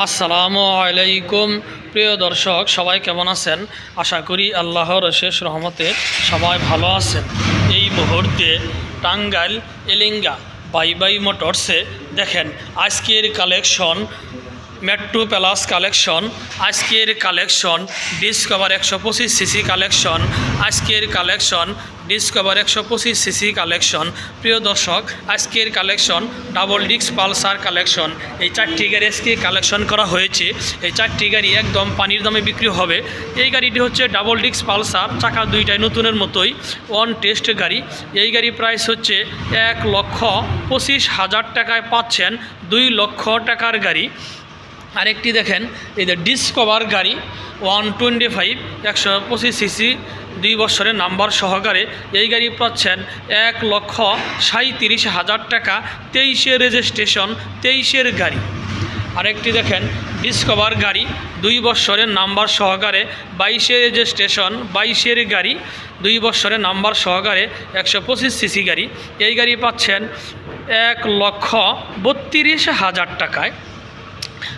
আসসালামু আলাইকুম। প্রিয় দর্শক, সবাই কেমন আছেন? আশা করি আল্লাহর শেষ রহমতে সবাই ভালো আছেন। এই মুহূর্তে টাঙ্গাইল, এলিঙ্গা, বাই বাই মোটরসে দেখেন, আজকের কালেকশন মেট্রো প্যালাস কালেকশন, আজকের কালেকশন, ডিসকভার একশো পঁচিশ সিসি কালেকশন, আজকের কালেকশন, ডিসকভার একশো পঁচিশ সিসি কালেকশন। প্রিয় দর্শক, আজকের collection, double disc Pulsar collection. এই চারটি গাড়ি আজকে কালেকশন করা হয়েছে। এই চারটি গাড়ি একদম পানির দামে বিক্রি হবে। এই গাড়িটি হচ্ছে ডাবল ডিস্ক পালসার, চাকা দুইটাই নতুনের মতোই, ওয়ান টেস্ট গাড়ি। এই গাড়ি প্রাইস হচ্ছে এক লক্ষ পঁচিশ হাজার টাকায় পাচ্ছেন, দুই লক্ষ টাকার গাড়ি। আরেকটি দেখেন, এই যে ডিসকভার গাড়ি ওয়ান টোয়েন্টি ফাইভ একশো পঁচিশ সিসি দুই বছরের নাম্বার সহকারে এই গাড়ি পাচ্ছেন এক লক্ষ সাঁত্রিশ হাজার টাকা তেইশের রেজিস্ট্রেশন তেইশের গাড়ি। আরেকটি দেখেন ডিসকভার গাড়ি, দুই বছরের নাম্বার সহকারে বাইশের রেজিস্ট্রেশন বাইশের গাড়ি, দুই বছরের নাম্বার সহকারে একশো পঁচিশ সিসি গাড়ি। এই গাড়ি পাচ্ছেন এক লক্ষ বত্রিশ হাজার টাকায়।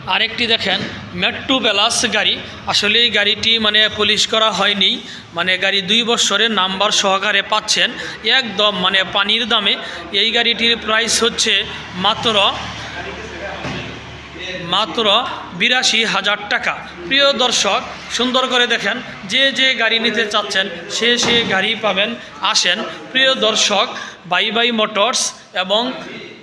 আরেকটি দেখেন মেট্রো প্যালাস গাড়ি। আসলে এই গাড়িটি মানে পুলিশ করা হয়নি। মানে গাড়ি দুই বছরের নাম্বার সহকারে পাচ্ছেন। একদম মানে পানির দামে। এই গাড়িটির প্রাইস হচ্ছে মাত্র মাত্র বিরাশি হাজার টাকা। প্রিয় দর্শক, সুন্দর করে দেখেন, যে যে গাড়ি নিতে চাচ্ছেন, সে সে গাড়ি পাবেন, আসেন। প্রিয় দর্শক বাই বাই মোটরস এবং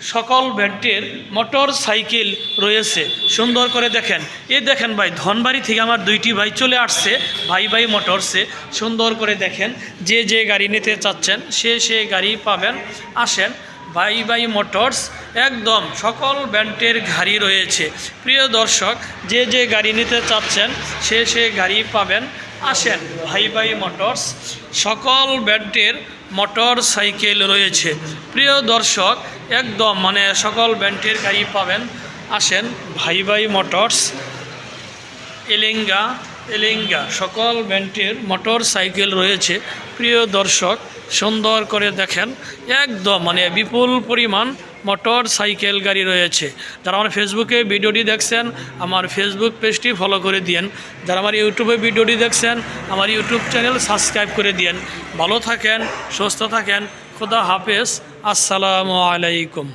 সকল ব্যান্ডের মোটর সাইকেল রয়েছে। সুন্দর করে দেখেন। এ দেখেন ভাই, ধনবাড়ি থেকে আমার দুইটি ভাই চলে আসছে, ভাই ভাই মোটরসে। সুন্দর করে দেখেন, যে যে গাড়ি নিতে চাচ্ছেন, সে সে গাড়ি পাবেন। আসেন, ভাই ভাই মোটরস, একদম সকল ব্যান্ডের গাড়ি রয়েছে। প্রিয় দর্শক, যে যে গাড়ি নিতে চাচ্ছেন, সে সে গাড়ি পাবেন। আসেন ভাই ভাই মোটরস, সকল ব্যান্ডের মোটর সাইকেল রয়েছে। প্রিয় দর্শক, একদম মানে সকল ব্যান্ডের গাড়ি পাবেন। আসেন ভাই ভাই মোটরস, এলেঙ্গা এলেঙ্গা সকল ব্যান্ডের মোটর সাইকেল রয়েছে। প্রিয় দর্শক, সুন্দর করে দেখেন। একদম মানে বিপুল পরিমাণ মোটর সাইকেল গাড়ি রয়েছে। যারা আমার ফেসবুকে ভিডিওটি দেখছেন, আমার ফেসবুক পেজটি ফলো করে দিয়েন। যারা আমার ইউটিউবে ভিডিওটি দেখছেন, আমার ইউটিউব চ্যানেল সাবস্ক্রাইব করে দিয়েন। ভালো থাকেন, সুস্থ থাকেন। খুদা হাফেজ। আসসালামু আলাইকুম।